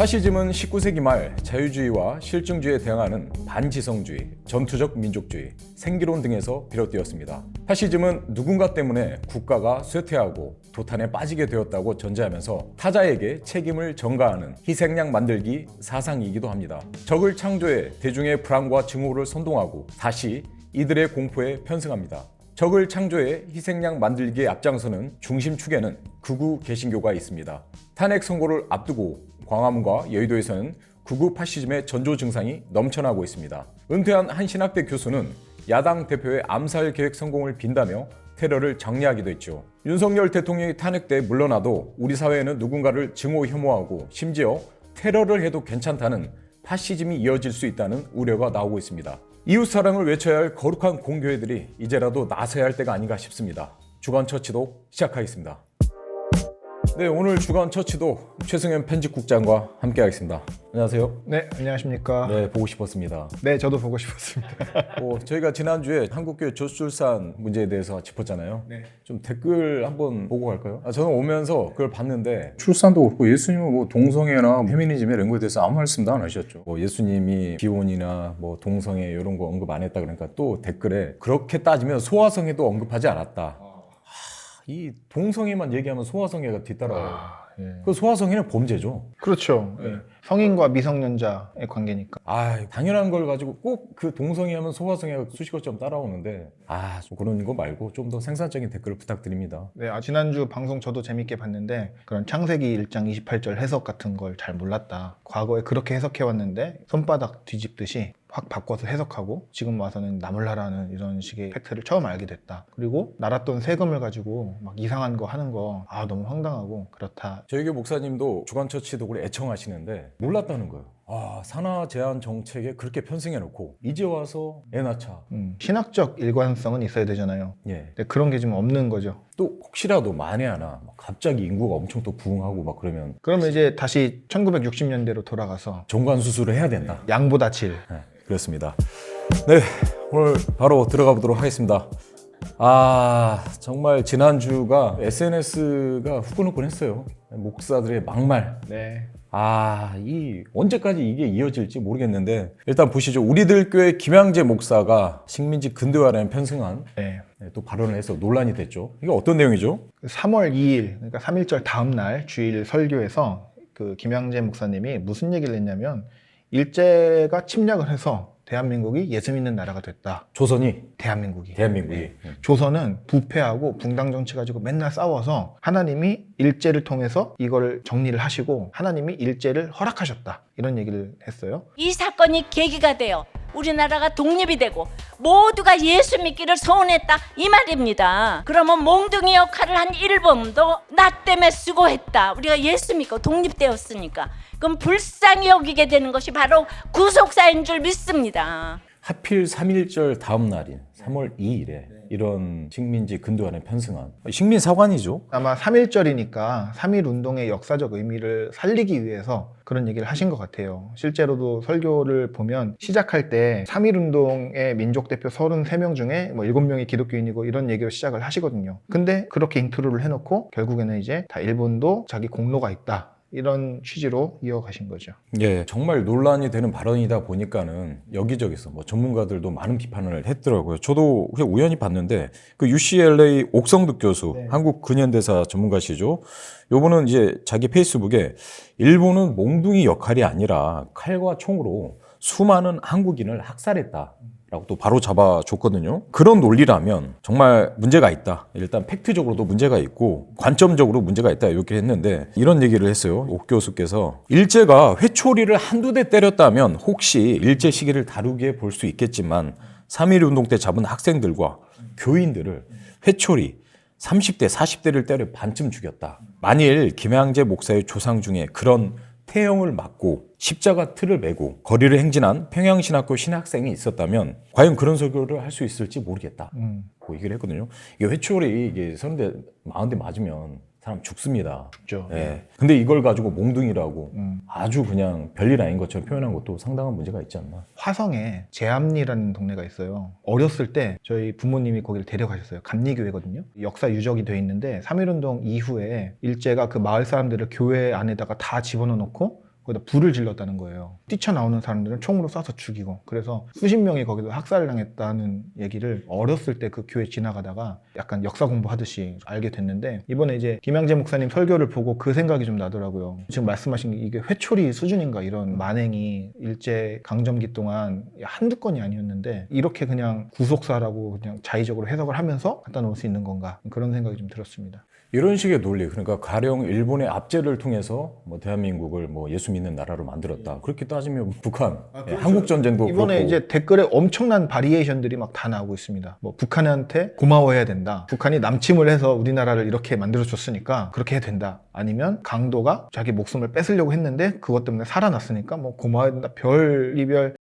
파시즘은 19세기 말 자유주의와 실증주의에 대항하는 반지성주의, 전투적 민족주의, 생기론 등에서 비롯되었습니다. 파시즘은 누군가 때문에 국가가 쇠퇴하고 도탄에 빠지게 되었다고 전제하면서 타자에게 책임을 전가하는 희생양 만들기 사상이기도 합니다. 적을 창조해 대중의 불안과 증오를 선동하고 다시 이들의 공포에 편승합니다. 적을 창조해 희생양 만들기에 앞장서는 중심축에는 극우 개신교가 있습니다. 탄핵 선고를 앞두고 광화문과 여의도에서는 극우 파시즘의 전조 증상이 넘쳐나고 있습니다. 은퇴한 한 신학대 교수는 야당 대표의 암살 계획 성공을 빈다며 테러를 정리하기도 했죠. 윤석열 대통령이 탄핵돼 물러나도 우리 사회에는 누군가를 증오 혐오하고 심지어 테러를 해도 괜찮다는 파시즘이 이어질 수 있다는 우려가 나오고 있습니다. 이웃 사랑을 외쳐야 할 거룩한 공교회들이 이제라도 나서야 할 때가 아닌가 싶습니다. 주간 처치도 시작하겠습니다. 네, 오늘 주간 처치도 최승현 편집국장과 함께하겠습니다. 안녕하세요. 네, 안녕하십니까. 네. 네, 보고 싶었습니다. 저도 보고 싶었습니다. 어, 저희가 지난주에 한국교회 저출산 문제에 대해서 짚었잖아요. 네. 좀 댓글 한번 보고 갈까요? 아, 저는 오면서 그걸 봤는데 출산도 그렇고 예수님은 뭐 동성애나 페미니즘에 이런 거에 대해서 아무 말씀도 안 하셨죠. 뭐 예수님이 비혼이나 뭐 동성애 이런 거 언급 안 했다 그러니까 또 댓글에 그렇게 따지면 소아성애도 언급하지 않았다. 하, 이 동성애만 얘기하면 소아성애가 뒤따라와요. 아, 예. 그 소아성애는 범죄죠. 그렇죠. 예. 성인과 미성년자의 관계니까. 아 당연한 걸 가지고 꼭 그 동성애 하면 소아성애가 수식어처럼 따라오는데 아 좀 그런 거 말고 좀 더 생산적인 댓글을 부탁드립니다. 네, 아, 지난주 방송 저도 재밌게 봤는데 그런 창세기 1장 28절 해석 같은 걸 잘 몰랐다. 과거에 그렇게 해석해 왔는데 손바닥 뒤집듯이 확 바꿔서 해석하고 지금 와서는 나몰라라는 이런 식의 팩트를 처음 알게 됐다. 그리고 날았던 세금을 가지고 막 이상한 거 하는 거 아 너무 황당하고 그렇다. 저희 교회 목사님도 주간처치 도구를 애청하시는데 몰랐다는 거예요. 아 산하 제한 정책에 그렇게 편승해놓고 이제 와서 애 낳자. 음, 신학적 일관성은 있어야 되잖아요. 예. 근데 그런 게 좀 없는 거죠. 또 혹시라도 만에 하나 막 갑자기 인구가 엄청 또 부흥하고 막 그러면 그러면 이제 다시 1960년대로 돌아가서 정관 수술을 해야 된다. 양보다 질. 네, 그렇습니다. 네, 오늘 바로 들어가 보도록 하겠습니다. 아, 정말 지난주가 SNS가 후끈후끈 했어요. 목사들의 막말. 네. 아, 이 언제까지 이게 이어질지 모르겠는데 일단 보시죠. 우리들 교회 김양재 목사가 식민지 근대화라는 편승한 네. 네, 또 발언을 해서 논란이 됐죠. 이게 어떤 내용이죠? 3월 2일, 그러니까 3일절 다음 날 주일 설교에서 그 김양재 목사님이 무슨 얘기를 했냐면 일제가 침략을 해서 대한민국이 예수 믿는 나라가 됐다. 조선이 대한민국이. 대한민국이 네. 조선은 부패하고 붕당 정치 가지고 맨날 싸워서 하나님이 일제를 통해서 이걸 정리를 하시고 하나님이 일제를 허락하셨다. 이런 얘기를 했어요. 이 사건이 계기가 되어 우리나라가 독립이 되고 모두가 예수 믿기를 소원했다 이 말입니다. 그러면 몽둥이 역할을 한 일본도 나 때문에 수고했다. 우리가 예수 믿고 독립되었으니까 그럼 불쌍히 여기게 되는 것이 바로 구속사인 줄 믿습니다. 하필 3.1절 다음 날인 3월 2일에 이런 식민지 근대화는 편승한 식민 사관이죠. 아마 3.1절이니까 3.1 운동의 역사적 의미를 살리기 위해서 그런 얘기를 하신 것 같아요. 실제로도 설교를 보면 시작할 때 3.1 운동의 민족 대표 33명 중에 뭐 7명이 기독교인이고 이런 얘기로 시작을 하시거든요. 근데 그렇게 인트로를 해놓고 결국에는 이제 다 일본도 자기 공로가 있다. 이런 취지로 이어가신 거죠. 예, 정말 논란이 되는 발언이다 보니까는 여기저기서 뭐 전문가들도 많은 비판을 했더라고요. 저도 그냥 우연히 봤는데 그 UCLA 옥성득 교수, 네. 한국 근현대사 전문가시죠. 요분은 이제 자기 페이스북에 일본은 몽둥이 역할이 아니라 칼과 총으로 수많은 한국인을 학살했다. 라고 또 바로 잡아줬거든요. 그런 논리라면 정말 문제가 있다. 일단 팩트적으로도 문제가 있고 관점적으로 문제가 있다. 이렇게 했는데 이런 얘기를 했어요. 옥 교수께서 일제가 회초리를 한두 대 때렸다면 혹시 일제 시기를 다루게 볼수 있겠지만 3.1 운동 때 잡은 학생들과 교인들을 회초리 30대, 40대를 때려 반쯤 죽였다. 만일 김양재 목사의 조상 중에 그런 태형을 맞고 십자가 틀을 메고 거리를 행진한 평양신학교 신학생이 있었다면 과연 그런 설교를 할 수 있을지 모르겠다. 음, 고 얘기를 했거든요. 이게 회초리 이게 서른 대, 마흔 대 맞으면 사람 죽습니다. 죽죠. 예. 근데 이걸 가지고 몽둥이라고 음. 아주 그냥 별일 아닌 것처럼 표현한 것도 상당한 문제가 있지 않나. 화성에 제암리라는 동네가 있어요. 어렸을 때 저희 부모님이 거기를 데려가셨어요. 감리교회거든요. 역사 유적이 돼 있는데 3.1운동 이후에 일제가 그 마을 사람들을 교회 안에다가 다 집어넣어 놓고 거기다 불을 질렀다는 거예요. 뛰쳐나오는 사람들은 총으로 쏴서 죽이고 그래서 수십 명이 거기서 학살을 당했다는 얘기를 어렸을 때 그 교회 지나가다가 약간 역사 공부하듯이 알게 됐는데 이번에 이제 김양재 목사님 설교를 보고 그 생각이 좀 나더라고요. 지금 말씀하신 게 이게 회초리 수준인가 이런 만행이 일제 강점기 동안 한두 건이 아니었는데 이렇게 그냥 구속사라고 그냥 자의적으로 해석을 하면서 갖다 놓을 수 있는 건가 그런 생각이 좀 들었습니다. 이런 식의 논리, 그러니까 가령 일본의 압제를 통해서 뭐 대한민국을 뭐 예수 믿는 나라로 만들었다. 그렇게 따지면 북한, 예, 한국 전쟁도 아, 이번에 그렇고 이제 댓글에 엄청난 바리에이션들이 막 다 나오고 있습니다. 뭐 북한한테 고마워해야 된다. 북한이 남침을 해서 우리나라를 이렇게 만들어 줬으니까 그렇게 해야 된다. 아니면 강도가 자기 목숨을 뺏으려고 했는데 그것 때문에 살아났으니까 뭐 고마워해야 된다. 별 이별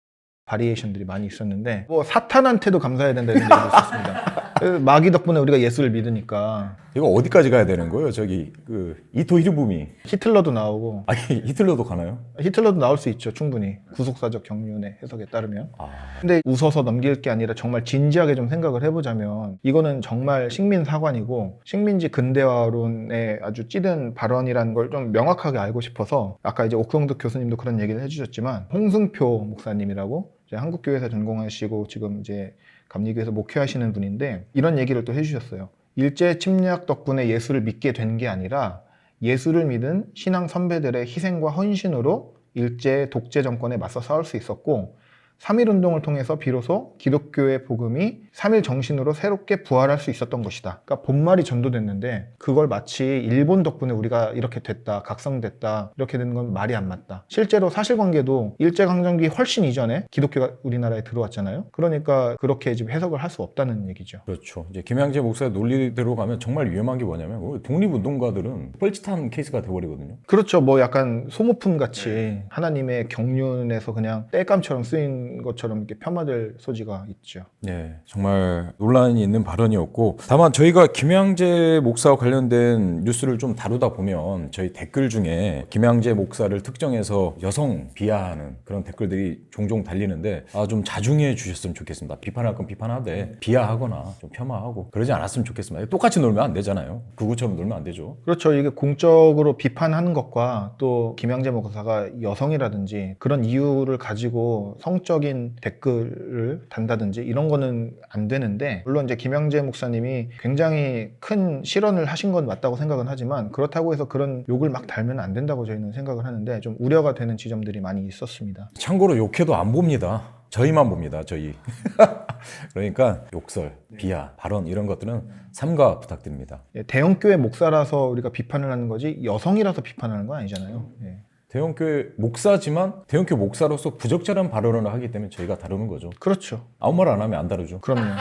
바리에이션들이 많이 있었는데 뭐 사탄한테도 감사해야 된다 이런 얘기도 있었습니다. 그래서 마귀 덕분에 우리가 예수를 믿으니까. 이거 어디까지 가야 되는 거예요? 저기 그 이토 히로부미, 히틀러도 나오고. 아니 히틀러도 가나요? 히틀러도 나올 수 있죠 충분히. 구속사적 경륜의 해석에 따르면. 아, 근데 웃어서 넘길 게 아니라 정말 진지하게 좀 생각을 해보자면 이거는 정말 식민 사관이고 식민지 근대화론의 아주 찌든 발언이라는 걸 좀 명확하게 알고 싶어서 아까 이제 옥성득 교수님도 그런 얘기를 해주셨지만 홍승표 목사님이라고 이제 한국교회에서 전공하시고 지금 이제 감리교에서 목회하시는 분인데 이런 얘기를 또 해주셨어요. 일제 침략 덕분에 예수를 믿게 된 게 아니라 예수를 믿은 신앙 선배들의 희생과 헌신으로 일제 독재 정권에 맞서 싸울 수 있었고 3.1 운동을 통해서 비로소 기독교의 복음이 3.1 정신으로 새롭게 부활할 수 있었던 것이다. 그러니까 본말이 전도됐는데 그걸 마치 일본 덕분에 우리가 이렇게 됐다, 각성됐다, 이렇게 되는 건 말이 안 맞다. 실제로 사실관계도 일제강점기 훨씬 이전에 기독교가 우리나라에 들어왔잖아요. 그러니까 그렇게 지금 해석을 할 수 없다는 얘기죠. 그렇죠. 이제 김양재 목사의 논리대로 가면 정말 위험한 게 뭐냐면 어, 독립운동가들은 뻘짓한 케이스가 돼버리거든요. 그렇죠. 뭐 약간 소모품 같이 하나님의 경륜에서 그냥 땔감처럼 쓰인 것처럼 이렇게 폄하될 소지가 있죠. 네, 정말 논란이 있는 발언이었고 다만 저희가 김양재 목사와 관련된 뉴스를 좀 다루다 보면 저희 댓글 중에 김양재 목사를 특정해서 여성 비하하는 그런 댓글들이 종종 달리는데 아, 좀 자중해 주셨으면 좋겠습니다. 비판할 건 비판하되 비하하거나 좀 폄하하고 그러지 않았으면 좋겠습니다. 똑같이 놀면 안 되잖아요. 구구처럼 놀면 안 되죠. 그렇죠. 이게 공적으로 비판하는 것과 또 김양재 목사가 여성이라든지 그런 이유를 가지고 성적 인 댓글을 단다든지 이런 거는 안 되는데 물론 이제 김양재 목사님이 굉장히 큰 실언을 하신 건 맞다고 생각은 하지만 그렇다고 해서 그런 욕을 막 달면 안 된다고 저희는 생각을 하는데 좀 우려가 되는 지점들이 많이 있었습니다. 참고로 욕해도 안 봅니다. 저희만 봅니다. 저희. 그러니까 욕설, 비하, 발언 이런 것들은 삼가 부탁드립니다. 예, 대형교회 목사라서 우리가 비판을 하는 거지 여성이라서 비판하는 건 아니잖아요. 예. 대형교회 목사지만 대형교회 목사로서 부적절한 발언을 하기 때문에 저희가 다루는 거죠. 그렇죠. 아무 말 안 하면 안 다루죠. 그럼요. 예.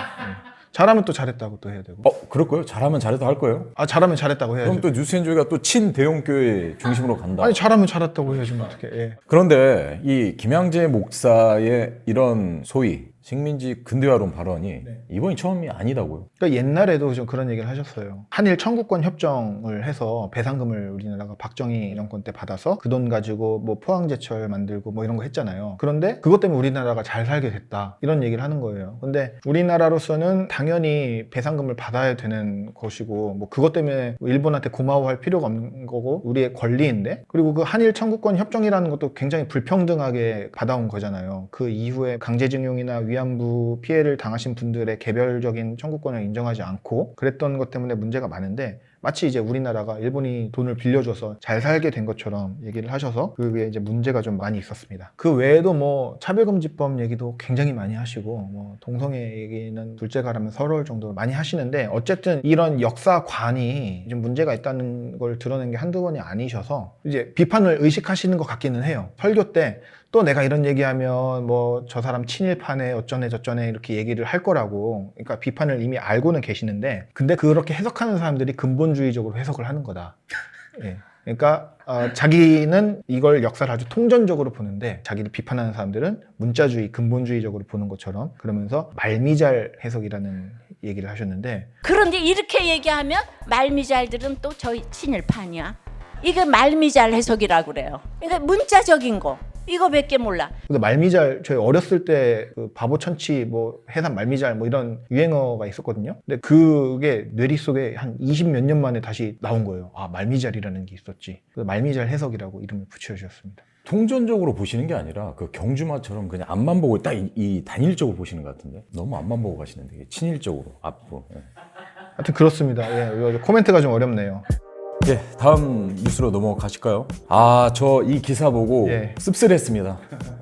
잘하면 또 잘했다고 또 해야 되고. 어, 그럴 거예요? 잘하면 잘해도 할 거예요? 아 잘하면 잘했다고 해야죠. 그럼 또 뉴스엔조이가 또 친 대형교회 중심으로 간다. 아니 잘하면 잘했다고 해야지 뭐 어떻게. 예. 그런데 이 김양재 목사의 이런 소위 식민지 근대화론 발언이 이번이 처음이 아니다고요. 그러니까 옛날에도 좀 그런 얘기를 하셨어요. 한일 청구권 협정을 해서 배상금을 우리나라가 박정희 정권 때 받아서 그 돈 가지고 뭐 포항제철 만들고 뭐 이런 거 했잖아요. 그런데 그것 때문에 우리나라가 잘 살게 됐다. 이런 얘기를 하는 거예요. 근데 우리나라로서는 당연히 배상금을 받아야 되는 것이고 뭐 그것 때문에 일본한테 고마워할 필요가 없는 거고 우리의 권리인데 그리고 그 한일 청구권 협정이라는 것도 굉장히 불평등하게 받아온 거잖아요. 그 이후에 강제징용이나 위 안부 피해를 당하신 분들의 개별적인 청구권을 인정하지 않고 그랬던 것 때문에 문제가 많은데 마치 이제 우리나라가 일본이 돈을 빌려줘서 잘 살게 된 것처럼 얘기를 하셔서 그게 이제 문제가 좀 많이 있었습니다. 그 외에도 뭐 차별금지법 얘기도 굉장히 많이 하시고 뭐 동성애 얘기는 둘째가라면 서러울 정도로 많이 하시는데 어쨌든 이런 역사관이 좀 문제가 있다는 걸 드러낸 게 한두 번이 아니셔서 이제 비판을 의식하시는 것 같기는 해요. 설교 때 또 내가 이런 얘기하면 뭐 저 사람 친일파네 어쩌네 저쩌네 이렇게 얘기를 할 거라고 그러니까 비판을 이미 알고는 계시는데 근데 그렇게 해석하는 사람들이 근본주의적으로 해석을 하는 거다. 예. 그러니까 어, 자기는 이걸 역사를 아주 통전적으로 보는데 자기를 비판하는 사람들은 문자주의 근본주의적으로 보는 것처럼 그러면서 말미잘 해석이라는 얘기를 하셨는데 그런데 이렇게 얘기하면 말미잘들은 또 저희 친일파냐? 이게 말미잘 해석이라고 그래요. 그러니까 문자적인 거. 이거밖에 몰라. 근데 말미잘 저희 어렸을 때 그 바보 천치 뭐 해산 말미잘 뭐 이런 유행어가 있었거든요. 근데 그게 뇌리 속에 한 20 몇 년 만에 다시 나온 거예요. 아 말미잘이라는 게 있었지. 그래서 말미잘 해석이라고 이름을 붙여주셨습니다. 통전적으로 보시는 게 아니라 그 경주마처럼 그냥 앞만 보고 딱 이 단일적으로 보시는 것 같은데 너무 앞만 보고 가시는데 친일적으로 앞으로. 예. 하여튼 그렇습니다. 예, 이거 코멘트가 좀 어렵네요. 예, 다음 뉴스로 넘어가실까요? 아, 저 이 기사 보고 예. 씁쓸했습니다.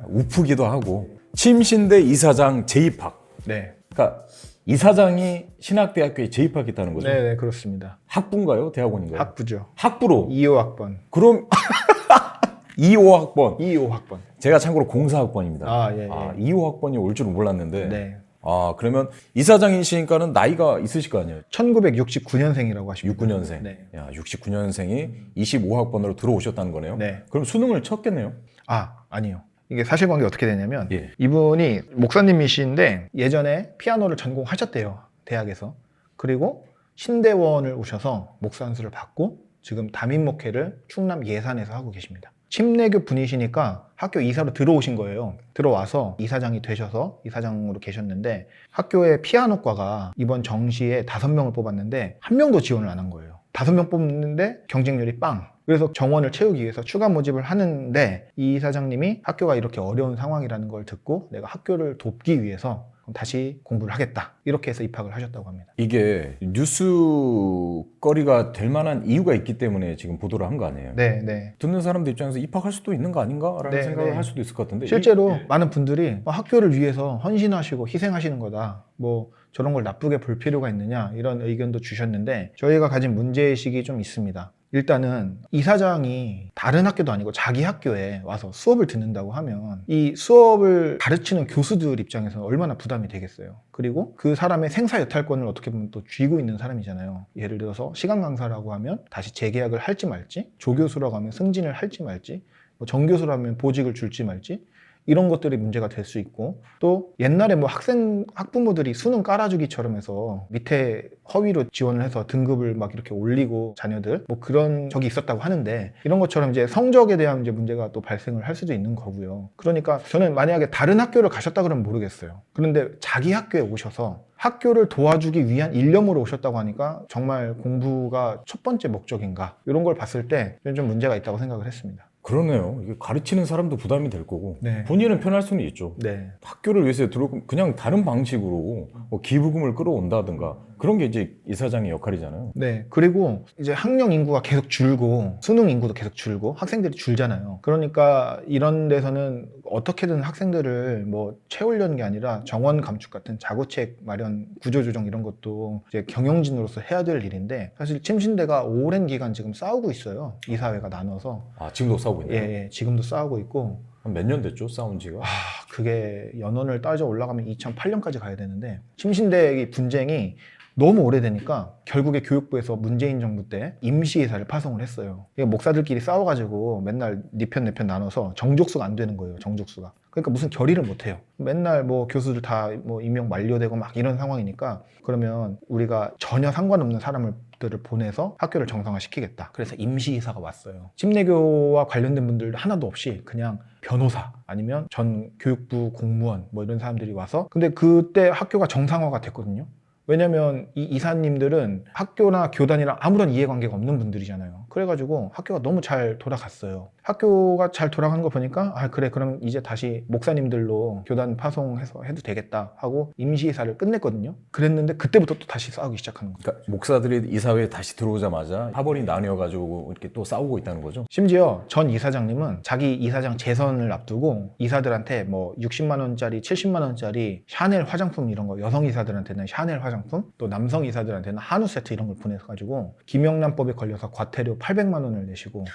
우프기도 하고. 침신대 이사장 재입학. 네, 그러니까 이사장이 신학대학교에 재입학했다는 거죠. 네, 네 그렇습니다. 학부인가요? 대학원인가요? 학부죠. 학부로. 2호 학번, 그럼 2호 학번. 2호 학번. 제가 참고로 공사 학번입니다. 아, 예, 예. 2호 학번이 올 줄은 몰랐는데. 네. 아, 그러면 이사장이시니까는 나이가 있으실 거 아니에요? 1969년생이라고 하시면 69년생. 네. 야, 69년생이 25학번으로 들어오셨다는 거네요. 네. 그럼 수능을 쳤겠네요. 아, 아니요. 이게 사실관계 어떻게 되냐면 예. 이분이 목사님이신데 예전에 피아노를 전공하셨대요. 대학에서. 그리고 신대원을 오셔서 목사 안수를 받고 지금 담임 목회를 충남 예산에서 하고 계십니다. 침례교 분이시니까 학교 이사로 들어오신 거예요. 들어와서 이사장이 되셔서 이사장으로 계셨는데 학교의 피아노과가 이번 정시에 다섯 명을 뽑았는데 한 명도 지원을 안 한 거예요. 다섯 명 뽑는데 경쟁률이 빵. 그래서 정원을 채우기 위해서 추가 모집을 하는데 이 이사장님이 학교가 이렇게 어려운 상황이라는 걸 듣고 내가 학교를 돕기 위해서 다시 공부를 하겠다. 이렇게 해서 입학을 하셨다고 합니다. 이게 뉴스거리가 될 만한 이유가 있기 때문에 지금 보도를 한 거 아니에요? 네, 네. 듣는 사람들 입장에서 입학할 수도 있는 거 아닌가라는 네, 생각을 네. 할 수도 있을 것 같은데 실제로 많은 분들이 뭐 학교를 위해서 헌신하시고 희생하시는 거다. 뭐 저런 걸 나쁘게 볼 필요가 있느냐 이런 의견도 주셨는데 저희가 가진 문제의식이 좀 있습니다. 일단은 이사장이 다른 학교도 아니고 자기 학교에 와서 수업을 듣는다고 하면 이 수업을 가르치는 교수들 입장에서는 얼마나 부담이 되겠어요. 그리고 그 사람의 생사 여탈권을 어떻게 보면 또 쥐고 있는 사람이잖아요. 예를 들어서 시간 강사라고 하면 다시 재계약을 할지 말지, 조교수라고 하면 승진을 할지 말지, 뭐 정교수라면 보직을 줄지 말지 이런 것들이 문제가 될 수 있고 또 옛날에 뭐 학생 학부모들이 수능 깔아주기처럼 해서 밑에 허위로 지원을 해서 등급을 막 이렇게 올리고 자녀들 뭐 그런 적이 있었다고 하는데 이런 것처럼 이제 성적에 대한 이제 문제가 또 발생을 할 수도 있는 거고요. 그러니까 저는 만약에 다른 학교를 가셨다 그러면 모르겠어요. 그런데 자기 학교에 오셔서 학교를 도와주기 위한 일념으로 오셨다고 하니까 정말 공부가 첫 번째 목적인가 이런 걸 봤을 때 좀 문제가 있다고 생각을 했습니다. 그러네요. 이게 가르치는 사람도 부담이 될 거고 네. 본인은 편할 수는 있죠. 네. 학교를 위해서 들어오면 그냥 다른 방식으로 뭐 기부금을 끌어온다든가 그런 게 이제 이사장의 역할이잖아요. 네. 그리고 이제 학령 인구가 계속 줄고 수능 인구도 계속 줄고 학생들이 줄잖아요. 그러니까 이런 데서는 어떻게든 학생들을 뭐 채우려는 게 아니라 정원 감축 같은 자구책 마련, 구조조정 이런 것도 이제 경영진으로서 해야 될 일인데 사실 침신대가 오랜 기간 지금 싸우고 있어요. 이사회가 나눠서. 아 지금도 싸우고 예, 있네요. 예. 지금도 싸우고 있고 한 몇 년 됐죠 싸운 지가? 아, 그게 연원을 따져 올라가면 2008년까지 가야 되는데 침신대의 분쟁이 너무 오래되니까 결국에 교육부에서 문재인 정부 때 임시이사를 파송을 했어요. 이게 목사들끼리 싸워가지고 맨날 네편 나눠서 정족수가 안 되는 거예요. 정족수가. 그러니까 무슨 결의를 못 해요. 맨날 뭐 교수들 다 뭐 임용 만료되고 막 이런 상황이니까 그러면 우리가 전혀 상관없는 사람들을 보내서 학교를 정상화 시키겠다. 그래서 임시이사가 왔어요. 침례교와 관련된 분들 하나도 없이 그냥 변호사 아니면 전 교육부 공무원 뭐 이런 사람들이 와서 근데 그때 학교가 정상화가 됐거든요. 왜냐면 이 이사님들은 학교나 교단이랑 아무런 이해관계가 없는 분들이잖아요. 그래가지고 학교가 너무 잘 돌아갔어요. 학교가 잘 돌아간 거 보니까 아 그래 그럼 이제 다시 목사님들로 교단 파송해서 해도 되겠다 하고 임시 이사를 끝냈거든요. 그랬는데 그때부터 또 다시 싸우기 시작하는 거예요. 그러니까 목사들이 이사회에 다시 들어오자마자 파벌이 나뉘어가지고 이렇게 또 싸우고 있다는 거죠. 심지어 전 이사장님은 자기 이사장 재선을 앞두고 이사들한테 뭐 60만 원짜리, 70만 원짜리 샤넬 화장품 이런 거 여성 이사들한테는 샤넬 화장품, 또 남성 이사들한테는 한우 세트 이런 걸 보내가지고 김영란법에 걸려서 과태료 800만 원을 내시고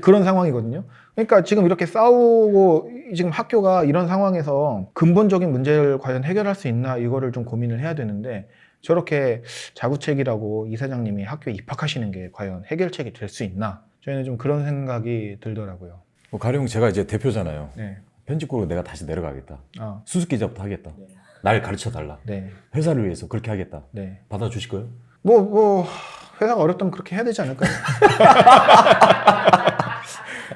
그런 상황이거든요. 그러니까 지금 이렇게 싸우고 지금 학교가 이런 상황에서 근본적인 문제를 과연 해결할 수 있나 이거를 좀 고민을 해야 되는데 저렇게 자구책이라고 이사장님이 학교에 입학하시는 게 과연 해결책이 될 수 있나 저희는 좀 그런 생각이 들더라고요. 뭐 가령 제가 이제 대표잖아요. 네. 편집국으로 내가 다시 내려가겠다. 아, 수습기자부터 하겠다. 날 가르쳐 달라. 네. 회사를 위해서 그렇게 하겠다. 네. 받아주실 거예요? 뭐, 뭐, 회사가 어렵다면 그렇게 해야 되지 않을까요?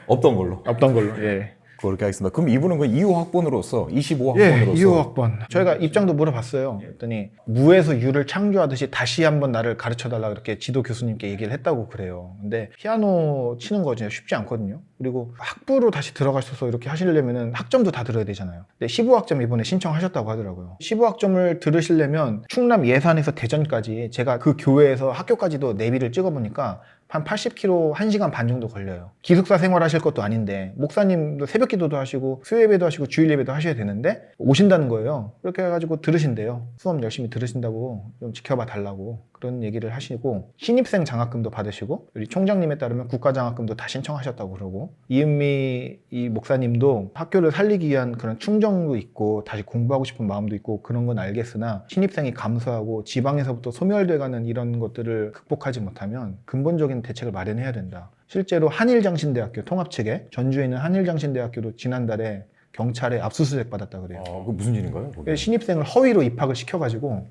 없던 걸로. 없던 걸로, 예. 그렇게 하겠습니다. 그럼 이분은 그 2호 학번으로서 25학번으로서 예, 2호 학번. 저희가 입장도 물어봤어요. 그랬더니 무에서 유를 창조하듯이 다시 한번 나를 가르쳐 달라 그렇게 지도 교수님께 얘기를 했다고 그래요. 근데 피아노 치는 거 진짜 쉽지 않거든요. 그리고 학부로 다시 들어가셔서 이렇게 하시려면은 학점도 다 들어야 되잖아요. 근데 15학점 이번에 신청하셨다고 하더라고요. 15학점을 들으시려면 충남 예산에서 대전까지 제가 그 교회에서 학교까지도 내비를 찍어보니까 한 80km 1시간 반 정도 걸려요. 기숙사 생활하실 것도 아닌데 목사님도 새벽 기도도 하시고 수요 예배도 하시고 주일 예배도 하셔야 되는데 오신다는 거예요. 그렇게 해가지고 들으신대요. 수업 열심히 들으신다고 좀 지켜봐 달라고 그런 얘기를 하시고 신입생 장학금도 받으시고 우리 총장님에 따르면 국가 장학금도 다 신청하셨다고 그러고 이은미 이 목사님도 학교를 살리기 위한 그런 충정도 있고 다시 공부하고 싶은 마음도 있고 그런 건 알겠으나 신입생이 감소하고 지방에서부터 소멸돼가는 이런 것들을 극복하지 못하면 근본적인 대책을 마련해야 된다. 실제로 한일장신대학교 통합 측에 전주에 있는 한일장신대학교도 지난달에 경찰에 압수수색 받았다 그래요. 아, 그 무슨 일인가요? 거기? 신입생을 허위로 입학을 시켜가지고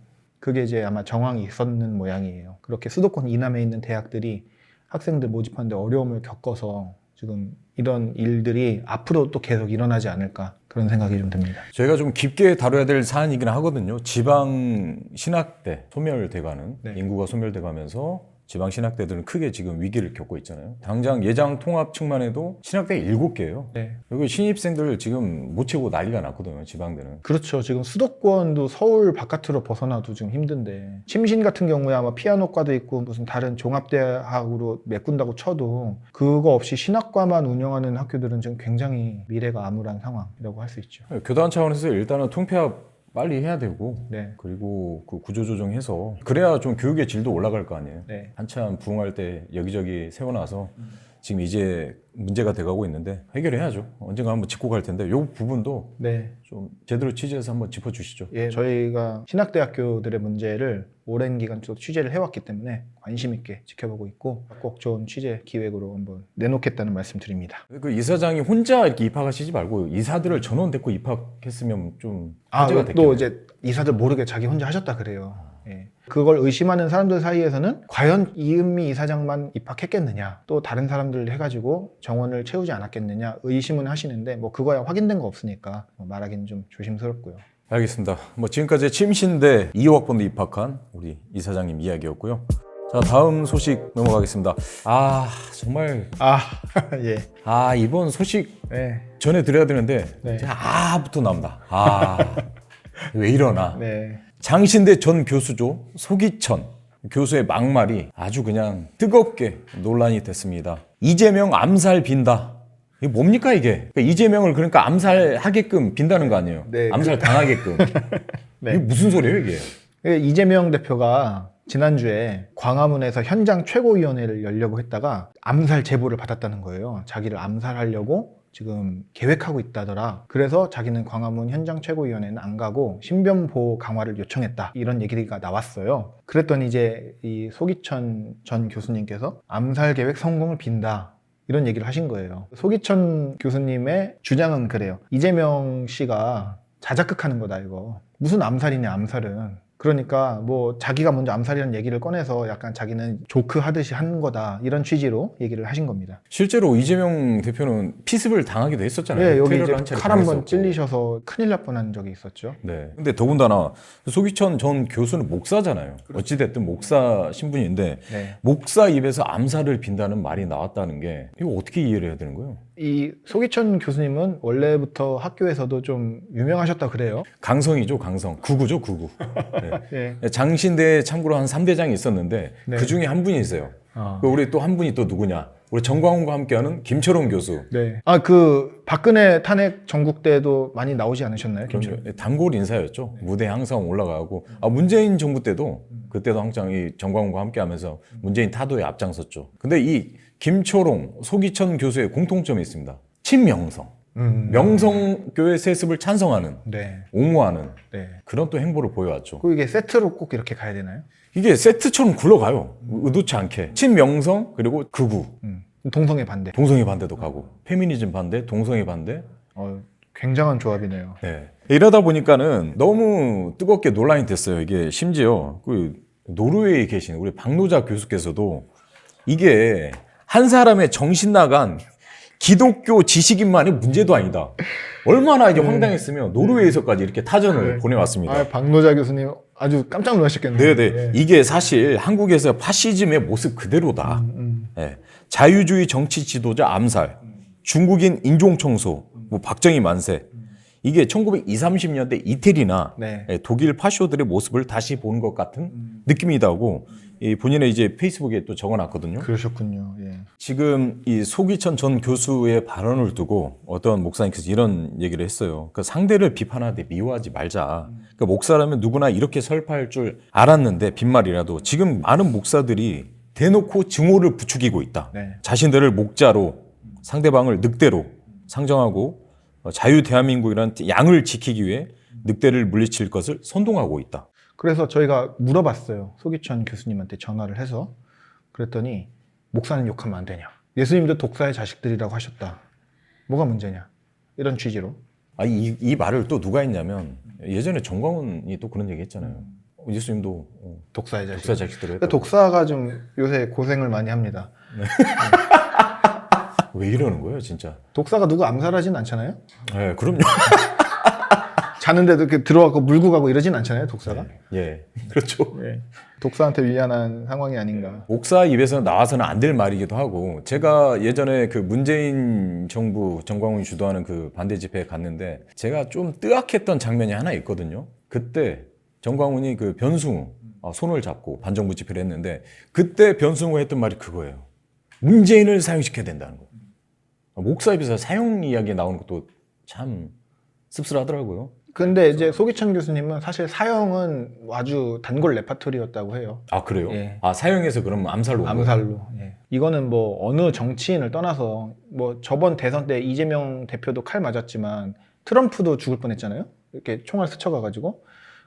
그게 이제 아마 정황이 있었는 모양이에요. 그렇게 수도권 이남에 있는 대학들이 학생들 모집하는데 어려움을 겪어서 지금 이런 일들이 앞으로 또 계속 일어나지 않을까 그런 생각이 좀 듭니다. 저희가 좀 깊게 다뤄야 될 사안이긴 하거든요. 지방 신학대 소멸돼가는 네. 인구가 소멸돼가면서 지방 신학대들은 크게 지금 위기를 겪고 있잖아요. 당장 예장 통합 측만 해도 신학대 일곱 개예요. 네. 여기 신입생들 지금 못 채고 난리가 났거든요. 지방대는. 그렇죠. 지금 수도권도 서울 바깥으로 벗어나도 지금 힘든데 침신 같은 경우에 아마 피아노과도 있고 무슨 다른 종합대학으로 메꾼다고 쳐도 그거 없이 신학과만 운영하는 학교들은 지금 굉장히 미래가 암울한 상황이라고 할 수 있죠. 교단 차원에서 일단은 통폐합 빨리 해야 되고 네. 그리고 그 구조 조정해서 그래야 좀 교육의 질도 올라갈 거 아니에요. 네. 한참 부흥할 때 여기저기 세워놔서 지금 이제 문제가 돼가고 있는데 해결해야죠. 언젠가 한번 짚고 갈 텐데 이 부분도 네. 좀 제대로 취재해서 한번 짚어주시죠. 예, 저희가 신학대학교들의 문제를 오랜 기간 또 취재를 해왔기 때문에 관심 있게 지켜보고 있고 꼭 좋은 취재 기획으로 한번 내놓겠다는 말씀드립니다. 그 이사장이 혼자 이렇게 입학하시지 말고 이사들을 전원 데리고 입학했으면 좀 아, 문제가 또 됐겠네요. 이제 이사들 모르게 자기 혼자 하셨다 그래요. 예. 그걸 의심하는 사람들 사이에서는 과연 이은미 이사장만 입학했겠느냐, 또 다른 사람들 해가지고 정원을 채우지 않았겠느냐 의심은 하시는데 뭐 그거야 확인된 거 없으니까 뭐 말하기는 좀 조심스럽고요. 알겠습니다. 뭐 지금까지 침신대 2호학번도 입학한 우리 이사장님 이야기였고요. 자 다음 소식 넘어가겠습니다. 아 정말 아, 예. 아 이번 소식 네. 전해드려야 되는데 네. 제가 아부터 나옵니다. 아왜 이러나? 네. 장신대 전 교수죠 소기천 교수의 막말이 아주 그냥 뜨겁게 논란이 됐습니다. 이재명 암살 빈다. 이게 뭡니까 이게? 그러니까 이재명을 그러니까 암살하게끔 빈다는 거 아니에요? 네. 암살 당하게끔. 네. 이게 무슨 소리예요 이게? 그 이재명 대표가 지난주에 광화문에서 현장 최고위원회를 열려고 했다가 암살 제보를 받았다는 거예요. 자기를 암살하려고 지금 계획하고 있다더라. 그래서 자기는 광화문 현장 최고위원회는 안 가고 신변 보호 강화를 요청했다. 이런 얘기가 나왔어요. 그랬더니 이제 이 소기천 전 교수님께서 암살 계획 성공을 빈다. 이런 얘기를 하신 거예요. 소기천 교수님의 주장은 그래요. 이재명 씨가 자작극하는 거다 이거. 무슨 암살이냐 암살은. 그러니까 뭐 자기가 먼저 암살이라는 얘기를 꺼내서 약간 자기는 조크 하듯이 한 거다 이런 취지로 얘기를 하신 겁니다. 실제로 이재명 대표는 피습을 당하기도 했었잖아요. 예, 여기 테러를 이제 한 차례 칼한 번. 찔리셔서 큰일 날 뻔한 적이 있었죠. 네. 근데 더군다나 소기천 전 교수는 목사잖아요. 어찌 됐든 목사 신분인데 네. 목사 입에서 암살을 빈다는 말이 나왔다는 게 이거 어떻게 이해를 해야 되는 거예요? 이 소기천 교수님은 원래부터 학교에서도 좀 유명하셨다 그래요. 강성이죠, 강성. 구구죠, 구구. 네. 예. 장신대에 참고로 한 3대장이 있었는데 네. 그 중에 한 분이 있어요. 아. 그 우리 또 한 분이 또 누구냐? 우리 정광훈과 함께하는 김철원 교수. 네. 아 그 박근혜 탄핵 전국 때도 많이 나오지 않으셨나요, 김철? 그럼요. 단골 인사였죠. 네. 무대에 항상 올라가고. 아, 문재인 정부 때도 그때도 항상 이 정광훈과 함께 하면서 문재인 타도에 앞장섰죠. 근데 이 김초롱, 소기천 교수의 공통점이 있습니다. 친명성. 음. 명성교회 세습을 찬성하는, 네. 옹호하는 네. 그런 또 행보를 보여왔죠. 그 이게 세트로 꼭 이렇게 가야 되나요? 이게 세트처럼 굴러가요. 의도치 않게. 친명성, 그리고 극우. 음. 동성애 반대. 동성애 반대도 가고. 페미니즘 반대, 동성애 반대. 어, 굉장한 조합이네요. 네. 이러다 보니까는 너무 뜨겁게 논란이 됐어요. 이게 심지어 그 노르웨이에 계신 우리 박노자 교수께서도 이게 한 사람의 정신 나간 기독교 지식인만의 문제도 아니다. 얼마나 이제 황당했으면 노르웨이에서까지 이렇게 타전을 네. 보내왔습니다. 아, 박노자 교수님 아주 깜짝 놀라셨겠네요. 네네. 이게 사실 한국에서 파시즘의 모습 그대로다. 음, 예. 자유주의 정치 지도자 암살, 중국인 인종 청소, 뭐 박정희 만세. 이게 1920, 30년대 이태리나 네. 예, 독일 파쇼들의 모습을 다시 보는 것 같은 음. 느낌이다고 이 본인의 이제 페이스북에 또 적어놨거든요. 그러셨군요. 예. 지금 이 소기천 전 교수의 발언을 두고 어떤 목사님께서 이런 얘기를 했어요. 그 상대를 비판하되 미워하지 말자. 그 목사라면 누구나 이렇게 설파할 줄 알았는데 빈말이라도 지금 많은 목사들이 대놓고 증오를 부추기고 있다. 네. 자신들을 목자로 상대방을 늑대로 상정하고 어, 자유 대한민국이라는 양을 지키기 위해 늑대를 물리칠 것을 선동하고 있다. 그래서 저희가 물어봤어요. 소기천 교수님한테 전화를 해서 그랬더니 목사는 욕하면 안 되냐. 예수님도 독사의 자식들이라고 하셨다. 뭐가 문제냐. 이런 취지로. 아, 이, 이 말을 또 누가 했냐면 예전에 정광훈이 또 그런 얘기 했잖아요. 어, 예수님도 어, 독사의 자식. 독사 자식들을 근데 독사가 좀 요새 고생을 많이 합니다. 왜 이러는 거예요, 진짜? 독사가 누구 암살하진 않잖아요? 네, 그럼요. 자는데도 이렇게 들어가고 물고 가고 이러진 않잖아요, 독사가? 예, 그렇죠. 예. 독사한테 미안한 상황이 아닌가. 목사 입에서 나와서는 안 될 말이기도 하고 제가 예전에 그 문재인 정부 정광훈이 주도하는 그 반대 집회에 갔는데 제가 좀 뜨악했던 장면이 하나 있거든요. 그때 정광훈이 그 변승우 아, 손을 잡고 반정부 집회를 했는데 그때 변승우가 했던 말이 그거예요. 문재인을 사용시켜야 된다는 거. 아, 목사 입에서 사용 이야기 나오는 것도 참 씁쓸하더라고요. 근데 이제 소기천 교수님은 사실 사형은 아주 단골 레파토리였다고 해요. 아 그래요? 예. 아 사용해서 그러면 암살로 온 거예요? 암살로. 예. 이거는 뭐 어느 정치인을 떠나서 뭐 저번 대선 때 이재명 대표도 칼 맞았지만 트럼프도 죽을 뻔했잖아요. 이렇게 총알 스쳐가가지고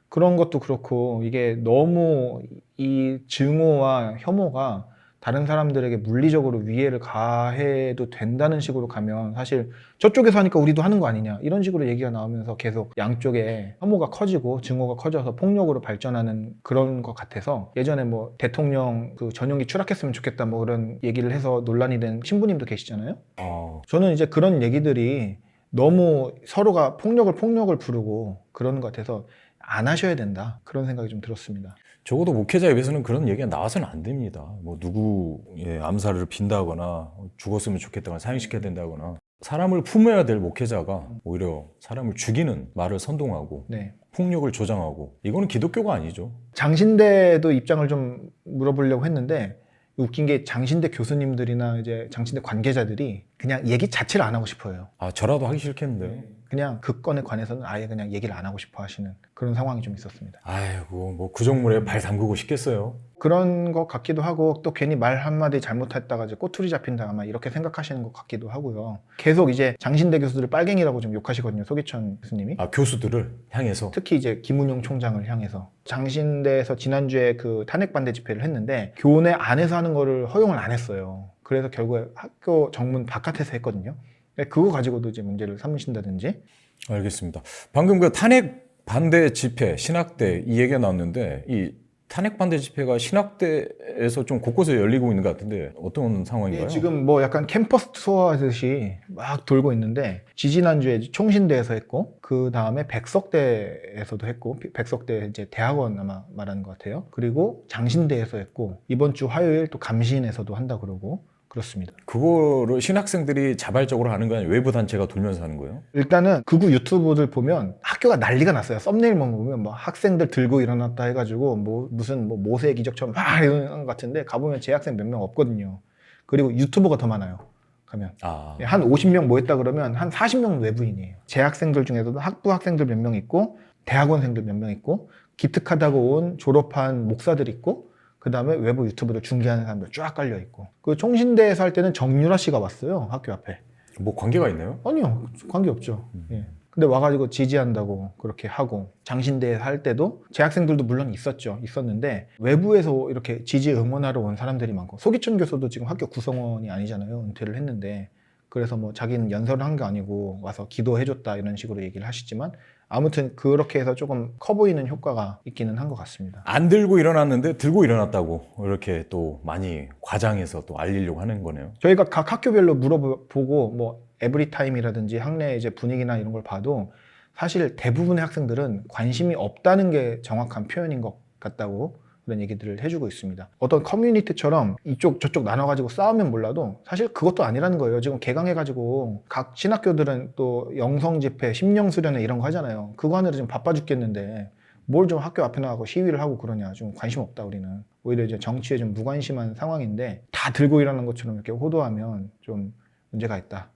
그런 것도 그렇고 이게 너무 이 증오와 혐오가 다른 사람들에게 물리적으로 위해를 가해도 된다는 식으로 가면 사실 저쪽에서 하니까 우리도 하는 거 아니냐 이런 식으로 얘기가 나오면서 계속 양쪽에 혐오가 커지고 증오가 커져서 폭력으로 발전하는 그런 것 같아서 예전에 뭐 대통령 그 전용기 추락했으면 좋겠다 뭐 그런 얘기를 해서 논란이 된 신부님도 계시잖아요. 아, 저는 이제 그런 얘기들이 너무 서로가 폭력을 폭력을 부르고 그러는 것 같아서 안 하셔야 된다 그런 생각이 좀 들었습니다. 적어도 목회자 입에서는 그런 얘기가 나와서는 안 됩니다. 뭐 누구의 암살을 빈다거나 죽었으면 좋겠다거나 사형시켜야 된다거나 사람을 품어야 될 목회자가 오히려 사람을 죽이는 말을 선동하고 네. 폭력을 조장하고 이거는 기독교가 아니죠. 장신대도 입장을 좀 물어보려고 했는데 웃긴 게 장신대 교수님들이나 이제 장신대 관계자들이 그냥 얘기 자체를 안 하고 싶어요. 아 저라도 하기 싫겠는데요. 그냥 그 건에 관해서는 아예 그냥 얘기를 안 하고 싶어 하시는 그런 상황이 좀 있었습니다. 아이고 뭐 구정물에 발 담그고 싶겠어요. 그런 것 같기도 하고 또 괜히 말 한마디 잘못했다가 이제 꼬투리 잡힌다 아마 이렇게 생각하시는 것 같기도 하고요. 계속 이제 장신대 교수들을 빨갱이라고 좀 욕하시거든요. 소기천 교수님이. 아 교수들을 향해서 특히 이제 김은용 총장을 향해서 장신대에서 지난주에 그 탄핵 반대 집회를 했는데 교내 안에서 하는 거를 허용을 안 했어요. 그래서 결국에 학교 정문 바깥에서 했거든요. 그거 가지고도 이제 문제를 삼으신다든지 알겠습니다. 방금 그 탄핵 반대 집회 신학대 이 얘기가 나왔는데 이 탄핵 반대 집회가 신학대에서 좀 곳곳에 열리고 있는 것 같은데 어떤 상황인가요? 네, 지금 뭐 약간 캠퍼스 투어 하듯이 막 돌고 있는데 지지난주에 총신대에서 했고 그 다음에 백석대에서도 했고 비- 백석대 이제 대학원 아마 말하는 것 같아요. 그리고 장신대에서 했고 이번 주 화요일 또 감신에서도 한다 그러고 그렇습니다. 그거를 신학생들이 자발적으로 하는 거 아니에요? 외부 단체가 돌면서 하는 거예요? 일단은 극우 유튜브들 보면 학교가 난리가 났어요. 썸네일만 보면 뭐 학생들 들고 일어났다 해가지고 뭐 무슨 뭐 모세 기적처럼 막 이러는 것 같은데 가보면 재학생 몇 명 없거든요. 그리고 유튜버가 더 많아요. 가면. 아, 한 50명 모였다 그러면 한 40명 외부인이에요. 재학생들 중에서도 학부 학생들 몇 명 있고 대학원생들 몇 명 있고 기특하다고 온 졸업한 목사들 있고 그 다음에 외부 유튜브를 중계하는 사람들 쫙 깔려 있고. 그 총신대에서 할 때는 정유라 씨가 왔어요 학교 앞에. 뭐 관계가 있나요? 아니요 관계 없죠. 예. 근데 와가지고 지지한다고 그렇게 하고 장신대에서 할 때도 재학생들도 물론 있었죠 있었는데 외부에서 이렇게 지지 응원하러 온 사람들이 많고 소기천 교수도 지금 학교 구성원이 아니잖아요 은퇴를 했는데. 그래서 뭐 자기는 연설을 한 게 아니고 와서 기도해줬다 이런 식으로 얘기를 하시지만 아무튼 그렇게 해서 조금 커 보이는 효과가 있기는 한 것 같습니다. 안 들고 일어났는데 들고 일어났다고 이렇게 또 많이 과장해서 또 알리려고 하는 거네요. 저희가 각 학교별로 물어보고 뭐 에브리타임이라든지 학내 이제 분위기나 이런 걸 봐도 사실 대부분의 학생들은 관심이 없다는 게 정확한 표현인 것 같다고 그런 얘기들을 해주고 있습니다. 어떤 커뮤니티처럼 이쪽 저쪽 나눠가지고 싸우면 몰라도 사실 그것도 아니라는 거예요. 지금 개강해가지고 각 신학교들은 또 영성 집회, 심령 수련회 이런 거 하잖아요. 그거 하느라 지금 바빠 죽겠는데 뭘 좀 학교 앞에 나가고 시위를 하고 그러냐 좀 관심 없다 우리는 오히려 이제 정치에 좀 무관심한 상황인데 다 들고 일하는 것처럼 이렇게 호도하면 좀 문제가 있다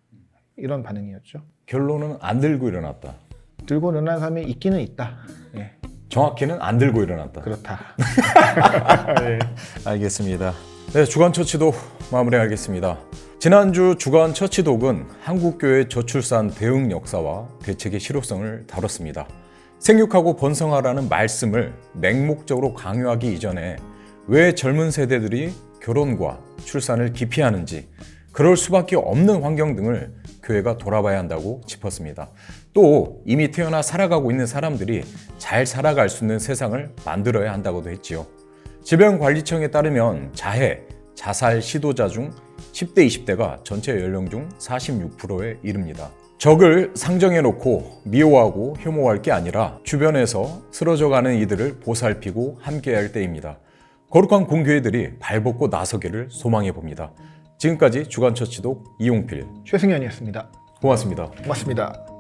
이런 반응이었죠. 결론은 안 들고 일어났다. 들고 일어난 사람이 있기는 있다. 예, 정확히는 안 들고 일어났다. 그렇다. 알겠습니다. 네, 주간 처치도 마무리하겠습니다. 지난주 주간 처치독은 한국교회 저출산 대응 역사와 대책의 실효성을 다뤘습니다. 생육하고 번성하라는 말씀을 맹목적으로 강요하기 이전에 왜 젊은 세대들이 결혼과 출산을 기피하는지 그럴 수밖에 없는 환경 등을 교회가 돌아봐야 한다고 짚었습니다. 또 이미 태어나 살아가고 있는 사람들이 잘 살아갈 수 있는 세상을 만들어야 한다고도 했지요. 질병관리청에 따르면 자해, 자살 시도자 중 10대, 20대가 전체 연령 중 46%에 이릅니다. 적을 상정해 놓고 미워하고 혐오할 게 아니라 주변에서 쓰러져가는 이들을 보살피고 함께할 때입니다. 거룩한 공교회들이 발벗고 나서기를 소망해 봅니다. 지금까지 주간처치독 이용필 최승현이었습니다. 고맙습니다. 고맙습니다.